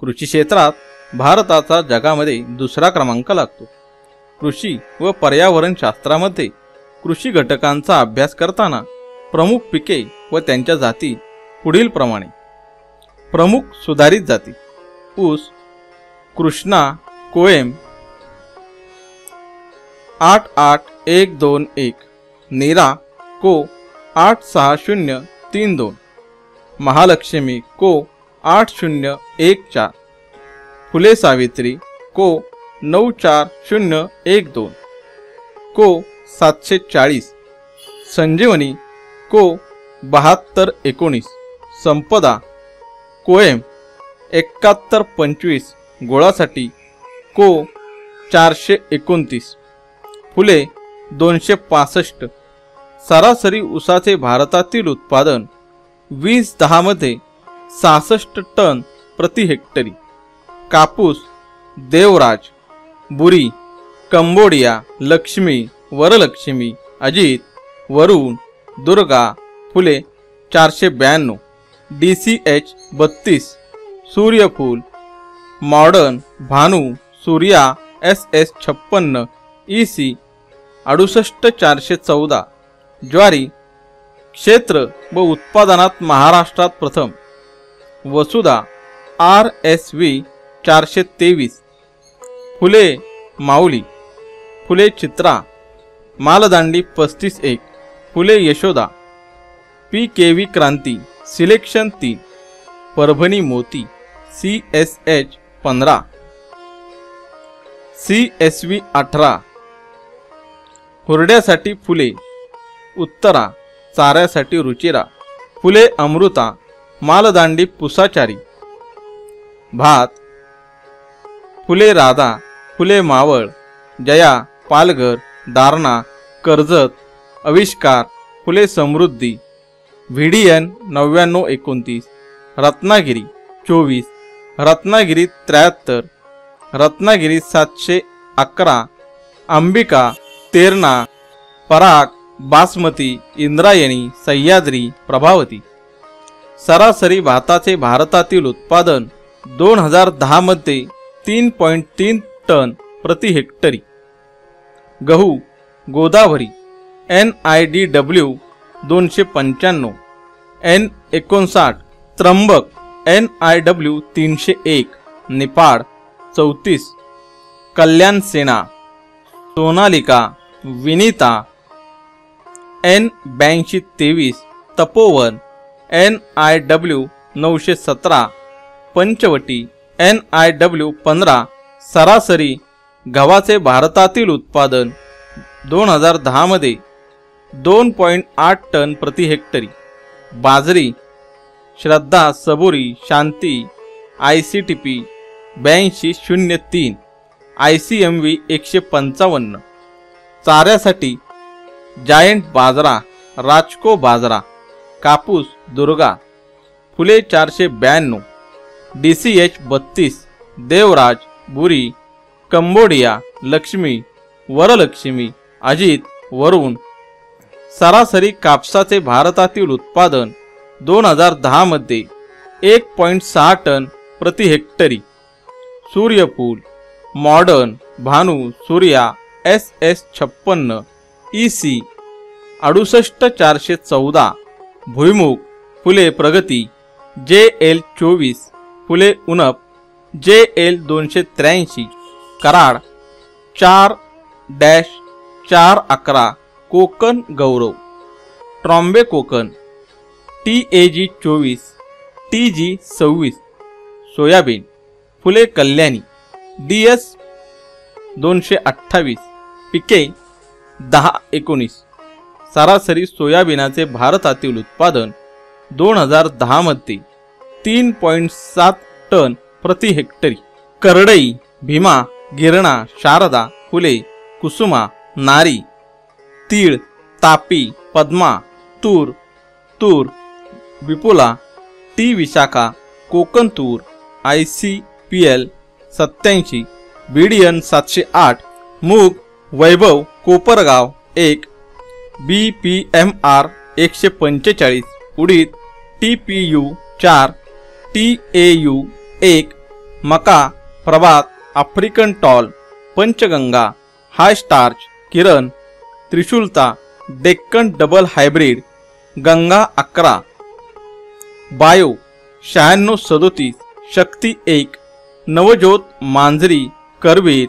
कृषी क्षेत्रात भारताचा जगामध्ये दुसरा क्रमांक लागतो. कृषी व पर्यावरण शास्त्रामध्ये कृषी घटकांचा अभ्यास करताना प्रमुख पिके व त्यांच्या जाती पुढीलप्रमाणे प्रमुख सुधारित जाती. ऊस कृष्णा कोएम आठ आठ एक दोन एक नीरा को आठ सहा शून्य तीन दोन महालक्ष्मी को आठ शून्य एक चार. फुले सावित्री को नऊ चार शून्य एक दोन. को सातशे चाळीस. संजीवनी को बहात्तर एकोणीस. संपदा कोएम एकाहत्तर पंचवीस. गोळासाठी को चारशे एकोणतीस. फुले दोनशे पासष्ट. सरासरी ऊसाचे भारतातील उत्पादन वीस दहामध्ये सहासष्ट टन प्रति हेक्टरी. कापूस देवराज बुरी कंबोडिया लक्ष्मी वरलक्ष्मी अजित वरुण दुर्गा फुले चारशे ब्याण्णव. डी सी एच बत्तीस सूर्यफूल modern Bhanu Surya S S छप्पन्न ई सी अडुसष्ट चारशे चौदा. ज्वारी क्षेत्र व उत्पादनात महाराष्ट्रात प्रथम. वसुधा आर एस व्ही चारशे तेवीस. फुले माऊली. फुले चित्रा. मालदांडी पस्तीस एक. Phule Yashoda. P K V Kranti. Selection तीन. Parbhani Moti. C S H पंधरा. सी एस व्ही अठरा. हुरड्यासाठी फुले. उत्तरा. चाऱ्यासाठी रुचिरा. फुले अमृता. मालदांडी पुसाचारी. भात फुले राधा फुले मावळ जया पालघर दारणा कर्जत आविष्कार फुले समृद्धी. व्हिडियन नव्याण्णव एकोणतीस रत्नागिरी चोवीस रत्नागिरी त्र्याहत्तर रत्नागिरी सातशे अकरा अंबिका तेरणा पराग बासमती इंद्रायणी सह्याद्री प्रभावती. सरासरी भाताचे भारतातील उत्पादन दोन हजार दहामध्ये तीन पॉईंट तीन टन प्रति हेक्टरी. गहू Godavari N I D W दोनशे पंच्याण्णव एन एकोणसाठ त्र्यंबक एन आय डब्ल्यू तीनशे एक निपाड चौतीस कल्याण सेना सोनालिका विनीता एन ब्याऐंशी तेवीस तपोवन एन आय डब्ल्यू नऊशे सतरा पंचवटी एन आय डब्ल्यू पंधरा सरासरी गव्हाचे भारतातील उत्पादन दोन हजार दहामध्ये दोन पॉईंट आठ टन प्रति हेक्टरी बाजरी Shraddha Saburi Shanti I C T P ब्याऐंशी शून्य तीन आय सी एम व्ही एकशे पंचावन्न चाऱ्यासाठी जायंट बाजरा राजको बाजरा कापूस दुर्गा फुले चारशे ब्याण्णव. डी सी एच बत्तीस देवराज बुरी कंबोडिया लक्ष्मी वरलक्ष्मी अजित वरुण. सरासरी कापसाचे भारतातील उत्पादन दोन हजार दहामध्ये एक पॉईंट सहा टन प्रति हेक्टरी. सूर्यफूल modern Bhanu Surya S S छप्पन्न ई सी अडुसष्ट चारशे चौदा भुईमुग फुले प्रगती जे एल चोवीस फुले उनप जे एल दोनशे त्र्याऐंशी कराड चार डॅश चार अकरा Konkan Gaurav. Trombay Konkan T A G चोवीस टी जी सव्वीस soybean Phule Kalyani D S दोनशे अठ्ठावीस पिके दहा एकोणीस. सरासरी सोयाबीनाचे भारतातील उत्पादन दोन हजार दहामध्ये तीन पॉईंट सात टन प्रति हेक्टरी करडई भीमा गिरणा शारदा फुले कुसुमा नारी तीळ तापी पद्मा तूर तूर विपुला टी विशाखा कोकण तूर आय सी पी एल सत्याऐंशी बीडीएन सातशे आठ मूग वैभव कोपरगाव एक बी पी एम आर एकशे पंचेचाळीस उडीद टी पी यू चार टी ए यू एक मका Prabhat African tall Panchganga high starch Kiran त्रिशूलता Deccan double hybrid Ganga अकरा. बायो शहाण्णव सदोतीस शक्ती एक नवज्योत मांजरी करवीर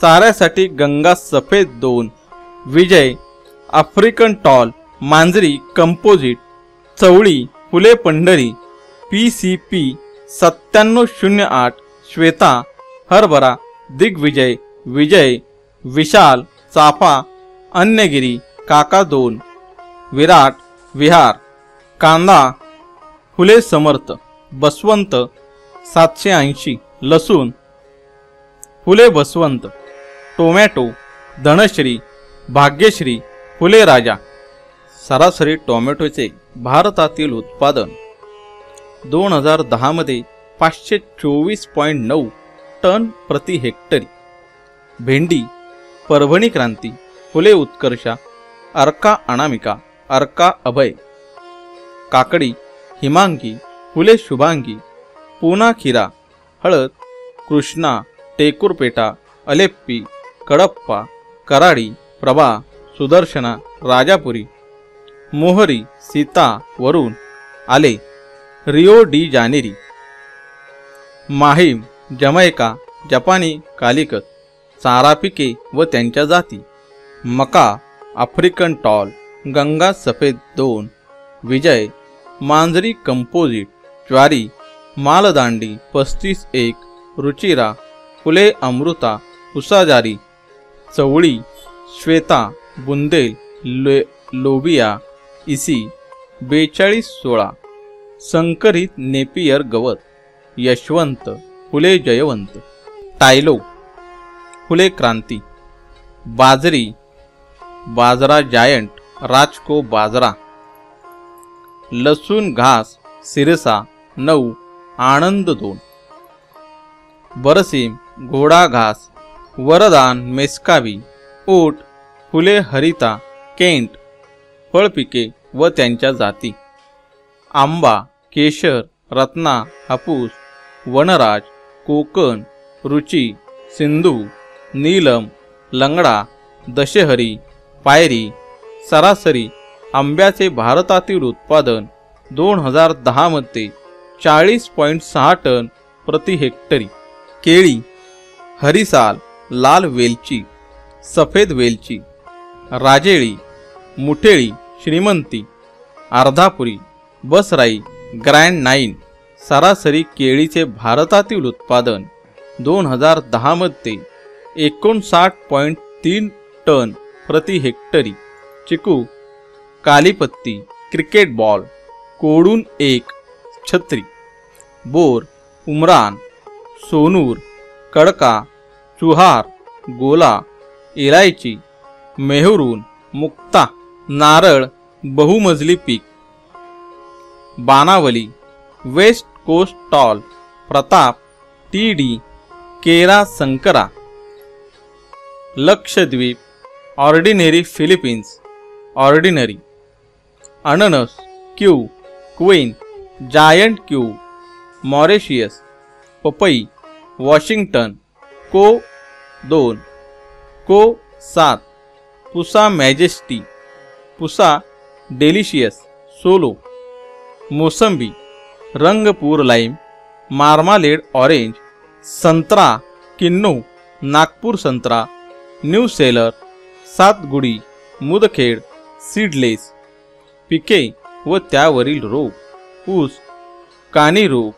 चाऱ्यासाठी गंगा सफेद दोन Vijay African tall Manjari composite चवळी Phule Pandhari P C P सत्त्याण्णव शून्य आठ श्वेता हरभरा दिग्विजय विजय विशाल चाफा अन्यगिरी काका दोन विराट विहार कांदा फुले समर्थ बसवंत सातशे ऐंशी लसूण फुले बसवंत टोमॅटो धनश्री भाग्यश्री फुले राजा. सरासरी टोमॅटोचे भारतातील उत्पादन दोन हजार दहामध्ये पाचशे चोवीस पॉईंट नऊ टन प्रति हेक्टरी. भेंडी परभणी क्रांती फुले उत्कर्षा अर्का अनामिका अर्का अभय काकडी हिमांगी फुले शुभांगी पूना खिरा हळद कृष्णा टेकूरपेटा अलेप्पी कडप्पा कराडी प्रभा सुदर्शना राजापुरी मोहरी सीता वरून आले. Rio de Janeiro. Mahim Jamaica जपानी कालिकत चारा पिके व त्यांच्या जाती. मका आफ्रिकन टॉल गंगा सफेद दोन विजय मांजरी कंपोजिट ज्वारी मालदांडी पस्तीस एक रुचिरा फुले अमृता उसाजारी चवळी श्वेता बुंदेल लोबिया इसी बेचाळीस सोळा. संकरित नेपियर गवत यशवंत फुले जयवंत. टायलो फुले क्रांती. बाजरी बाजरा जायंट राजको बाजरा. लसूण घास सिरसा नऊ आनंद दोन. बरसीम घोडा घास वरदान मेस्कावी ओट फुले हरिता केंट फळपिके व त्यांच्या जाती. आंबा केशर रत्ना हापूस वनराज कोकण रुची सिंधू नीलम लंगडा दशहरी पायरी सरासरी आंब्याचे भारतातील उत्पादन दोन हजार दहामध्ये चाळीस पॉईंट सहा टन प्रति हेक्टरी. केळी हरिसाल लाल वेलची सफेद वेलची राजेळी मुठेळी श्रीमंती अर्धापुरी बसराई ग्रँड नाईन सरासरी केळीचे भारतातील उत्पादन दोन हजार दहामध्ये एकोणसाठ पॉईंट तीन टन प्रति हेक्टरी. चिकू कालीपत्ती क्रिकेट बॉल कोडून एक छत्री. बोर उमरान सोनूर कडका चुहार गोला इलायची मेहरून मुक्ता. नारळ बहुमजली पीक. Banavali west coast tall Pratap T D केरा संकरा. Lakshadweep ordinary Philippines ordinary. अननस Kew queen giant Kew Mauritius पपई वॉशिंग्टन को दोन को सात Pusa majesty. Pusa delicious Solo मोसंबी रंगपूर लाईम मार्मालेड ऑरेंज संत्रा किन्नू नागपूर संत्रा new seller Sathgudi Mudkhed seedless पिके व त्यावरील रोग ऊस कानी रोग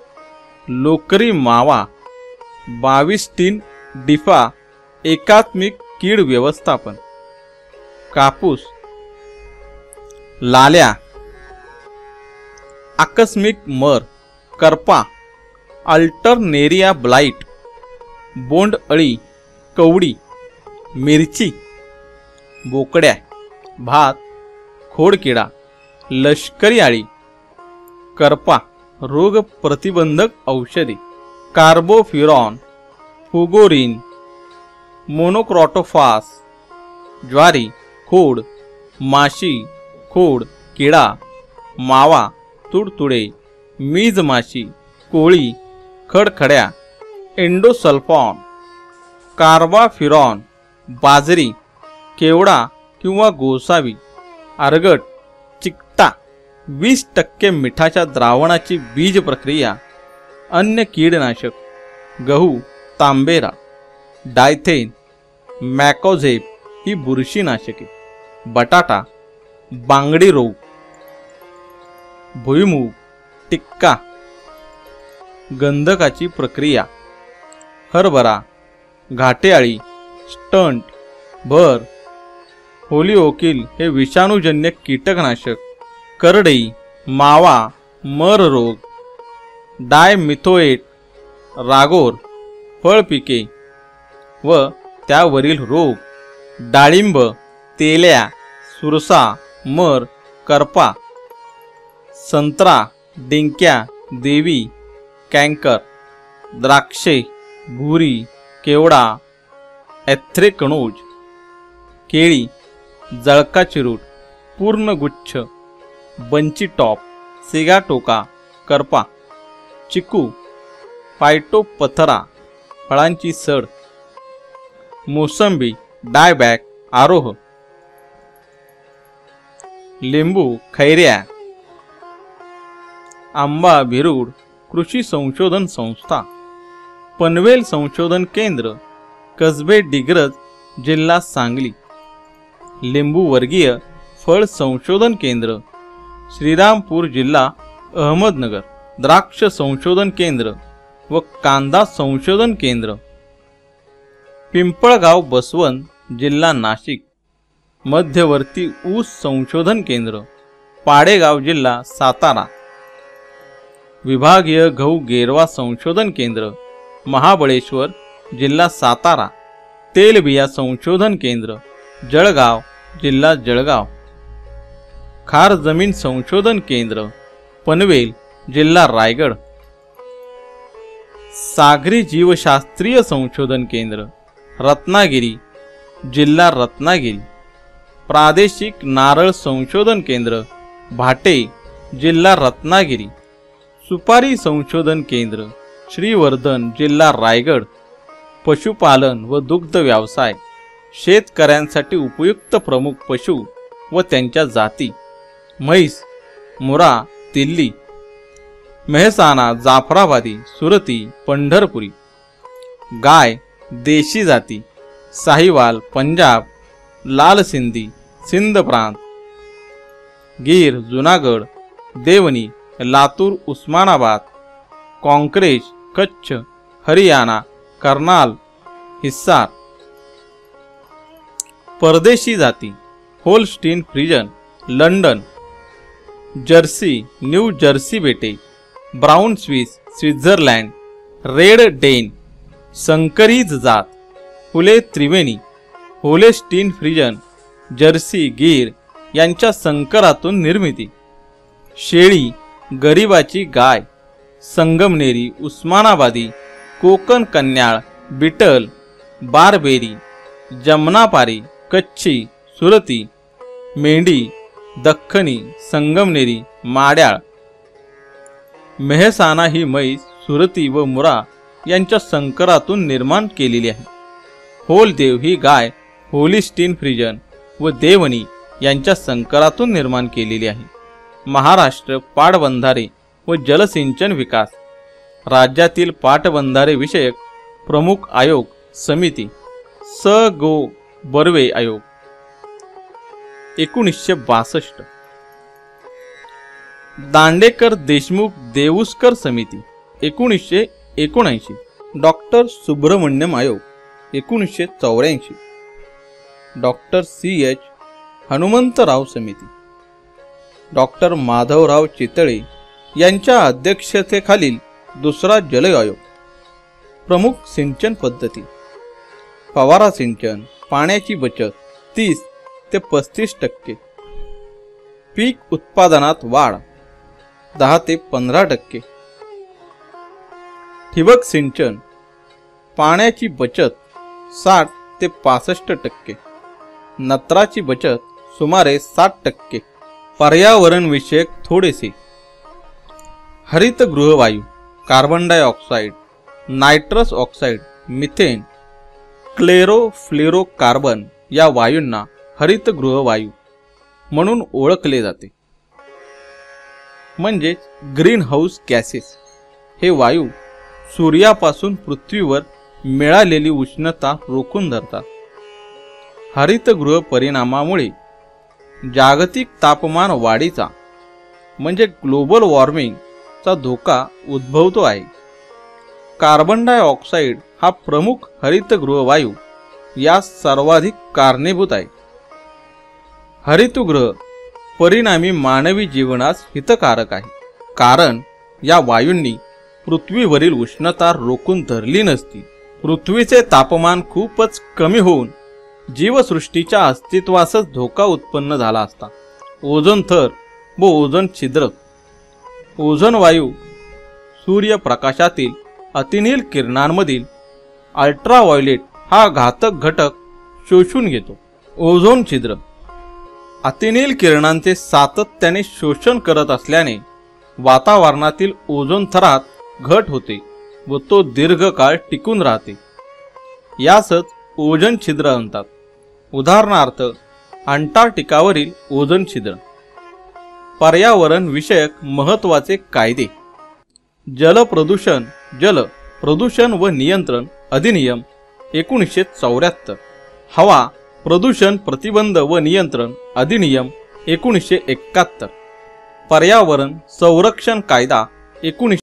लोकरी मावा बावीस टीन डिफा एकात्मिक कीड व्यवस्थापन. कापूस लाल्या आकस्मिक मर करपा अल्टरनेरिया ब्लाइट बोंड अळी कवडी मिरची बोकड्या भात खोडकिडा लष्करी आळी करपा रोग प्रतिबंधक औषधी कार्बोफ्युरॉन फुगोरिन मोनोक्रॉटोफास ज्वारी खोड माशी खोड किडा मावा तुडतुडे मीजमाशी कोळी खडखड्या एंडोसल्फॉन कार्बाफिरॉन बाजरी केवडा किंवा गोसावी आरगट चिकटा वीस टक्के मिठाच्या द्रावणाची बीज प्रक्रिया अन्य कीडनाशक गहू तांबेरा डायथेन मॅकोझेप ही बुरशीनाशके बटाटा बांगडी रोग भुईमूग टिक्का गंधकाची प्रक्रिया हरभरा घाटेआळी स्टंट भर होलिओकिल हे विषाणूजन्य कीटकनाशक करडई मावा मर रोग डायमिथोएट रागोर फळपिके व त्यावरील रोग डाळिंब तेल्या सुरसा मर करपा संत्रा डिंक्या देवी कँकर द्राक्षे भुरी केवडा एथ्रेकणोज केळी जळका चिरूट पूर्णगुच्छ बंची टॉप सिगाटोका करपा चिकू पायटो पथरा फळांची सड मोसंबी डायबॅक आरोह लिंबू खैऱ्या आंबा भिरूड कृषी संशोधन संस्था पनवेल संशोधन केंद्र कसबे डिग्रज जिल्हा सांगली लिंबू वर्गीय फळ संशोधन केंद्र श्रीरामपूर जिल्हा अहमदनगर द्राक्ष संशोधन केंद्र व कांदा संशोधन केंद्र. पिंपळगाव बसवंत जिल्हा नाशिक. मध्यवर्ती ऊस संशोधन केंद्र पाडेगाव जिल्हा सातारा. विभागीय गहू गेरवा संशोधन केंद्र महाबळेश्वर जिल्हा सातारा. तेलबिया संशोधन केंद्र जळगाव जिल्हा जळगाव. खार जमीन संशोधन केंद्र पनवेल जिल्हा रायगड. सागरी जीवशास्त्रीय संशोधन केंद्र रत्नागिरी जिल्हा रत्नागिरी. प्रादेशिक नारळ संशोधन केंद्र भाटे जिल्हा रत्नागिरी. सुपारी संशोधन केंद्र श्रीवर्धन जिल्हा रायगड. पशुपालन व दुग्ध व्यवसाय शेतकऱ्यांसाठी उपयुक्त प्रमुख पशु व त्यांच्या जाती. म्हैस मुरा दिल्ली मेहसाणा जाफराबादी सुरती पंढरपुरी. गाय देशी जाती. साहिवाल पंजाब. लाल सिंधी सिंध प्रांत. गीर जुनागड देवणी लातूर उस्मानाबाद. काँक्रेज कच्छ हरियाणा कर्नाल हिस्सार. परदेशी जाती Holstein Friesian London. Jersey New Jersey बेटे brown Swiss Switzerland. Red Dane संकरीज जात. Phule Triveni Holstein Friesian Jersey Gir यांच्या संकरातून निर्मिती. शेळी गरिबाची गाय संगमनेरी उस्मानाबादी कोकण कन्याळ बिटल बारबेरी जमनापारी कच्छी सुरती मेंढी दख्खनी संगमनेरी माड्याळ. मेहसाना ही म्हैस सुरती व मुरा यांच्या संकरातून निर्माण केलेली आहे. होलदेव ही गाय होलिस्टीन फ्रिजन व देवणी यांच्या संकरातून निर्माण केलेली आहे. महाराष्ट्र पाटबंधारे व जलसिंचन विकास. राज्यातील पाटबंधारे विषयक प्रमुख आयोग समिती. स गो बर्वे आयोग. एकोणीसशे बासष्ट. दांडेकर देशमुख देऊसकर समिती. एकोणीसशे एकोणऐंशी. डॉक्टर सुब्रमण्यम आयोग. एकोणीसशे चौऱ्याऐंशी. डॉक्टर सी एच हनुमंतराव समिती. डॉक्टर माधवराव चितळे यांच्या अध्यक्षतेखालील दुसरा जल आयोग प्रमुख सिंचन पद्धती. फवारा सिंचन पाण्याची बचत तीस ते पस्तीस टक्के. पीक उत्पादनात वाढ दहा ते पंधरा टक्के. ठिबक सिंचन पाण्याची बचत साठ ते पासष्ट टक्के. नत्राची बचत सुमारे साठ टक्के. पर्यावरण विषयक थोडेसे. हरितगृहवायू carbon dioxide nitrous oxide methane chlorofluorocarbon या वायूंना हरितगृह वायू म्हणून ओळखले जाते. म्हणजेच ग्रीन हाऊस गॅसेस हे वायू सूर्यापासून पृथ्वीवर मिळालेली उष्णता रोखून धरतात. हरितगृह परिणामामुळे जागतिक तापमान वाढीचा म्हणजे ग्लोबल वॉर्मिंगचा धोका उद्भवतो आहे. कार्बन डायऑक्साईड हा प्रमुख हरितगृह वायू यास सर्वाधिक कारणीभूत आहे. हरितगृह परिणामी मानवी जीवनास हितकारक आहे कारण या वायूंनी पृथ्वीवरील उष्णता रोखून धरली नसती. पृथ्वीचे तापमान खूपच कमी होऊन जीवसृष्टीच्या अस्तित्वासच धोका उत्पन्न झाला असता. ओझोन थर व ओझोन छिद्र ओझोन वायू सूर्यप्रकाशातील अतिनील किरणांमधील अल्ट्राव्हायोलेट हा घातक घटक शोषून घेतो. ओझोन छिद्र अतिनील किरणांचे सातत्याने शोषण करत असल्याने वातावरणातील ओझोन थरात घट होते व तो दीर्घकाळ टिकून राहते. यासच ओझोन छिद्र म्हणतात. उदाहरणार्थ अंटार्क्टिकावरील ओझोन छिद्र. पर्यावरण विषयक महत्त्वाचे कायदे. जल प्रदूषण जल प्रदूषण व नियंत्रण अधिनियम एकोणीसशे चौऱ्याहत्तर. हवा प्रदूषण प्रतिबंध व नियंत्रण अधिनियम एकोणीसशे एकाहत्तर. पर्यावरण संरक्षण कायदा एकोणीसशे